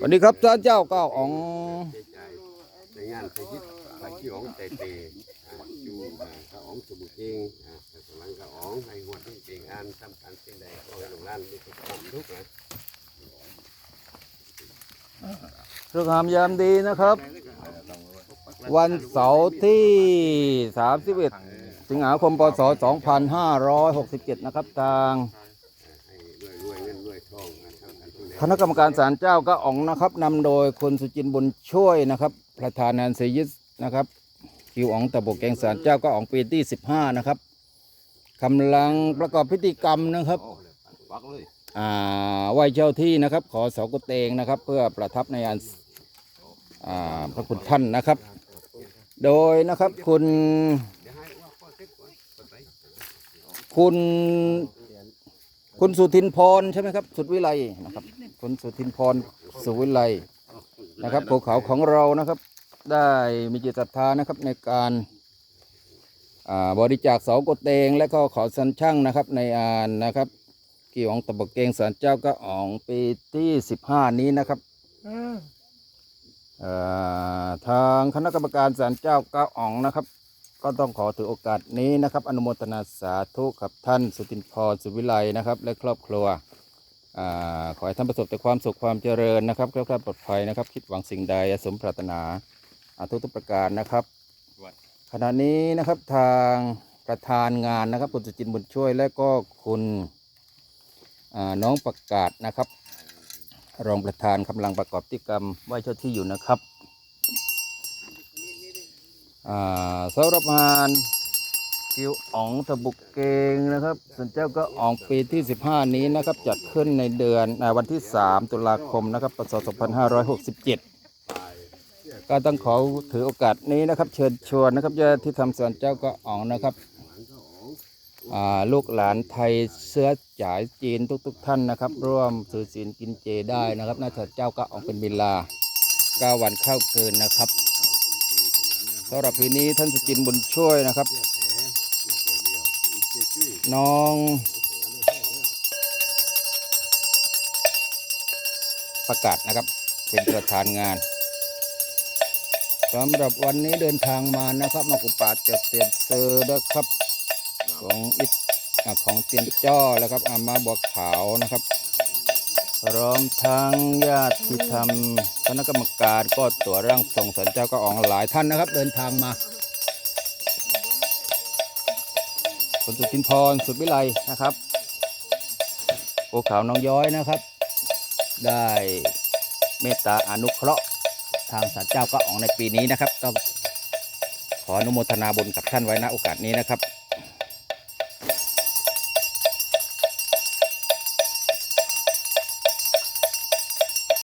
วัสดีครับท่านเจ้าก้าอ๋องในงานไปคิดไปที่อ๋องเตเตอ่าอยู่อ่าข้าอ๋องสมุทรเองกำลังข้าอ๋องให้หัวที่เก่งอันทำการสิ่งใดก็ให้หลวงล้านมีความสุขทุกข์นะเรื่องงามยามดีนะครับ วันเสาร์ที่ 31 สิงหาคม พศ 2567 นะครับทาง คณะกรรมการศาลเจ้าก็อ๋องนะครับนำโดยคุณสุจินบุญช่วยนะครับประธานนันเซยิสนะครับคิวอ๋องตะบกแกงศาลเจ้าก็อ๋องปีที่15นะครับกำลังประกอบพิธีกรรมนะครับว่าไหวเจ้าที่นะครับ ขอเสากุเตงนะครับ เพื่อประทับในอันพระคุณท่านนะครับ โดยนะครับคุณคุณคุณสุทินพรใช่ไหมครับ สุดวิไลนะครับ คุณสุทินพรสุวิไลนะครับภูเขาของเรานะครับ ได้มีจิตศรัทธานะครับในการอ่าบริจาคเสากุเตงและก็ขอสันช่างนะครับในอานนะครับกี่ของตะบกเกงสารเจ้าก็อ่องปีที่สิบห้านี้นะครับเอ่อทางคณะกรรมการสารเจ้าก็อ่องนะครับ ก็ต้องขอถือโอกาสนี้นะครับ อนุโมทนาสาธุกับท่านสุตินพรสุวิไลนะครับ และครอบครัวอ่า ขอให้ท่านประสบแต่ความสุขความเจริญนะครับแคล้วคลาดปลอดภัยนะครับ คิดหวังสิ่งใดสมปรารถนาอาทุกทุกประการนะครับขณะนี้นะครับทางประธานงานนะครับคุณสุจินบุญช่วยและก็คุณน้องประกาศนะครับ รองประธานกำลังประกอบพิธีกรรมไหว้เจ้าที่อยู่นะครับอ่าสำหรับงาน คิวอ๋องตะบุกเกงนะครับส่วนเจ้าก็อ๋องปีที่ 15 นี้นะครับจัดขึ้นในเดือนวันที่ 3 ตุลาคมนะครับปศ2567 ก็ต้องขอถือโอกาสนี้นะครับ เชิญชวนนะครับญาติที่ทำสวนเจ้าก็อ๋องนะครับอ่าลูกหลานไทยเสื้อจ่ายจีนทุกๆทท่านนะครับ ร่วมถือศีลกินเจได้นะครับน่าจะเจ้าก็ออกเป็นเวลา9วันเข้าเกินนะครับสำหรับปีนี้ท่านสุจินบุญช่วยนะครับ น้อง ประกาศนะครับ เป็นประธานงานสำหรับวันนี้เดินทางมานะครับมากุปาดจะเตียนเซอร์นะครับ ของอิฐของเตียนจ้อแล้วครับอามาบัวขาวนะครับพร้อมทั้งญาติที่ทำคณะกรรมการก็ตัวร่างทรงสันเจ้าก็อองหลายท่านนะครับ เดินทางมา คุณสุทินพรสุดวิไลนะครับโอเขาน้องย้อยนะครับ ได้เมตตาอนุเคราะห์ทางสันเจ้าก็อองในปีนี้นะครับ ต้องขออนุโมทนาบุญกับท่านไว้ณโอกาสนี้นะครับ